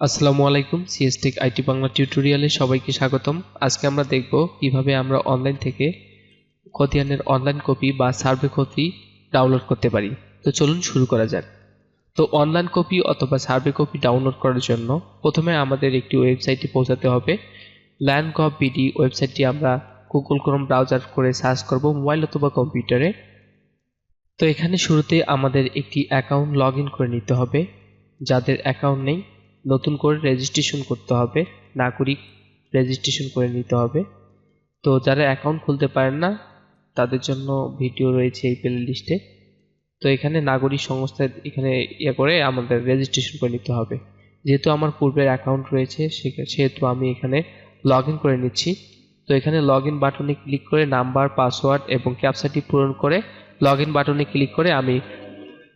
আসসালামু আলাইকুম সিএসটেক আইটি বাংলা টিউটোরিয়ালে সবাইকে স্বাগতম। আজকে আমরা দেখব কীভাবে আমরা অনলাইন থেকে খতিয়ানের অনলাইন কপি বা সার্ভে কপি ডাউনলোড করতে পারি। তো চলুন শুরু করা যাক। তো অনলাইন কপি অথবা সার্ভে কপি ডাউনলোড করার জন্য প্রথমে আমাদের একটি ওয়েবসাইটে পৌঁছাতে হবে। ল্যান্ড গভ বিডি ওয়েবসাইটটি আমরা গুগল ক্রোম ব্রাউজার করে সার্চ করব মোবাইল অথবা কম্পিউটারে তো এখানে শুরুতে আমাদের একটি অ্যাকাউন্ট লগ করে নিতে হবে। যাদের অ্যাকাউন্ট নেই নতুন করে রেজিস্ট্রেশন করতে হবে, নাগরিক রেজিস্ট্রেশন করে নিতে হবে। তো যারা অ্যাকাউন্ট খুলতে পারেন না, তাদের জন্য ভিডিও রয়েছে এই প্লে লিস্টে তো এখানে নাগরিক সংস্থা এখানে ইয়ে করে আমাদের রেজিস্ট্রেশন করে নিতে হবে। যেহেতু আমার পূর্বের অ্যাকাউন্ট রয়েছে সেহেতু আমি এখানে লগ করে নিচ্ছি। তো এখানে লগ ইন বাটনে ক্লিক করে নাম্বার পাসওয়ার্ড এবং ক্যাপচাটি পূরণ করে লগ ইন বাটনে ক্লিক করে আমি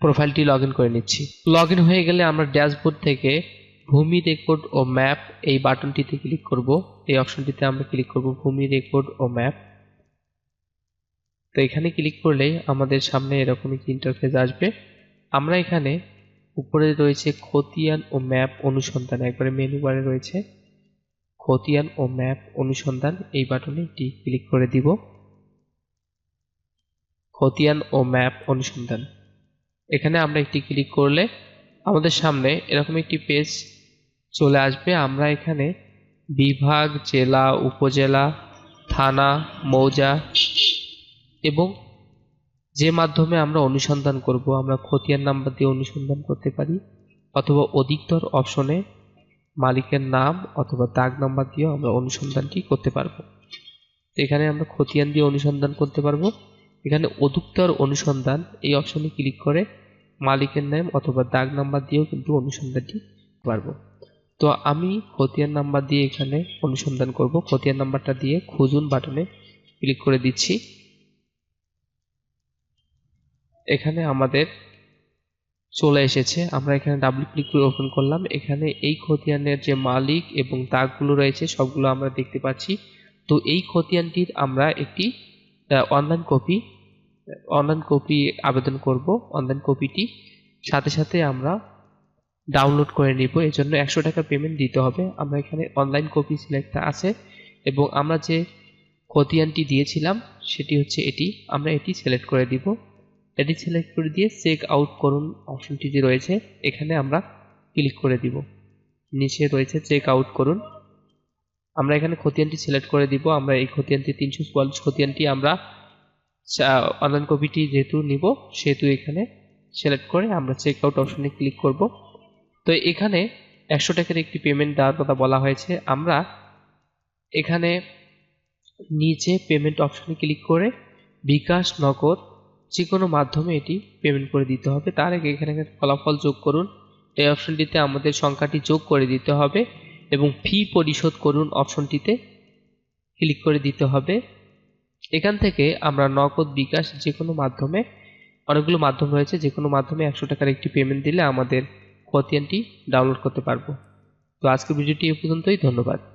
প্রোফাইলটি লগ করে নিচ্ছি। লগ হয়ে গেলে আমরা ড্যাশবোর্ড থেকে ভূমি রেকর্ড ও ম্যাপ এই বাটনটিতে ক্লিক করব। এই অপশনটিতে আমরা ক্লিক করব ভূমি রেকর্ড ও ম্যাপ তো এখানে ক্লিক করলেই আমাদের সামনে এরকম একটি ইন্টারফেস আসবে। আমরা এখানে উপরে রয়েছে খতিয়ান ও ম্যাপ অনুসন্ধান, একবারে মেনু বারে রয়েছে। খতিয়ান ও ম্যাপ অনুসন্ধান, এই বাটনে একটি ক্লিক করে দিব। খতিয়ান ও ম্যাপ অনুসন্ধান। এখানে আমরা একটি ক্লিক করলে আমাদের সামনে এরকম একটি পেজ চলে আসবে। আমরা এখানে বিভাগ, জেলা, উপজেলা, থানা, মৌজা এবং যে মাধ্যমে আমরা অনুসন্ধান করব, আমরা খতিয়ান নাম্বার দিয়ে অনুসন্ধান করতে পারি অথবা অধিকতর অপশনে মালিকের নাম অথবা দাগ নাম্বার দিয়েও আমরা অনুসন্ধানটি করতে পারব। এখানে আমরা খতিয়ান দিয়ে অনুসন্ধান করতে পারব। এখানে অধিকতর অনুসন্ধান এই অপশনে ক্লিক করে মালিকের নাম অথবা দাগ নাম্বার দিয়েও কিন্তু অনুসন্ধানটি পারব। তো আমি খতিয়ান নাম্বার দিয়ে এখানে অনুসন্ধান করব। খতিয়ান নাম্বারটা দিয়ে খুঁজুন বাটনে ক্লিক করে দিচ্ছি। এখানে আমাদের চলে এসেছে। আমরা এখানে ডাবল ক্লিক করে ওপেন করলাম। এখানে এই খতিয়ানের যে মালিক এবং দাগগুলো রয়েছে, সবগুলো আমরা দেখতে পাচ্ছি। তো এই খতিয়ানটির আমরা একটি অনলাইন কপি অনলাইন কপি আবেদন করব অনলাইন কপিটি সাথে সাথে আমরা ডাউনলোড করে নিব এর জন্য একশো টাকা পেমেন্ট দিতে হবে। আমরা এখানে অনলাইন কপি সিলেক্ট আছে এবং আমরা যে খতিয়ানটি দিয়েছিলাম, সেটি হচ্ছে এটি। আমরা এটি সিলেক্ট করে দিব। এটি সিলেক্ট করে দিয়ে চেক আউট করুন অপশনটি যে রয়েছে, এখানে আমরা ক্লিক করে দিব। নিচে রয়েছে চেক আউট করুন। আমরা এখানে খতিয়ানটি সিলেক্ট করে দিব। আমরা এই খতিয়ানটি, তিনশো চুয়াল্লিশ খতিয়ানটি আমরা অনলাইন কপিটি যেহেতু নিব, সেহেতু এখানে সিলেক্ট করে আমরা চেক আউট অপশনে ক্লিক করব। তো এখানে একশো টাকার একটি পেমেন্ট দেওয়ার কথা বলা হয়েছে। আমরা এখানে নিচে পেমেন্ট অপশনে ক্লিক করে বিকাশ, নগদ যে কোনো মাধ্যমে এটি পেমেন্ট করে দিতে হবে। তার আগে এখানে ফলাফল যোগ করুন। এই অপশনটিতে আমাদের সংখ্যাটি যোগ করে দিতে হবে এবং ফি পরিশোধ করুন অপশনটিতে ক্লিক করে দিতে হবে। এখান থেকে আমরা নগদ বিকাশ যে কোনো মাধ্যমে, অনেকগুলো মাধ্যম রয়েছে, যে কোনো মাধ্যমে একশো টাকার একটি পেমেন্ট দিলে আমাদের খতিয়ানটি ডাউনলোড করতে পারব। তো আজকের ভিডিওটি এ পর্যন্তই, ধন্যবাদ।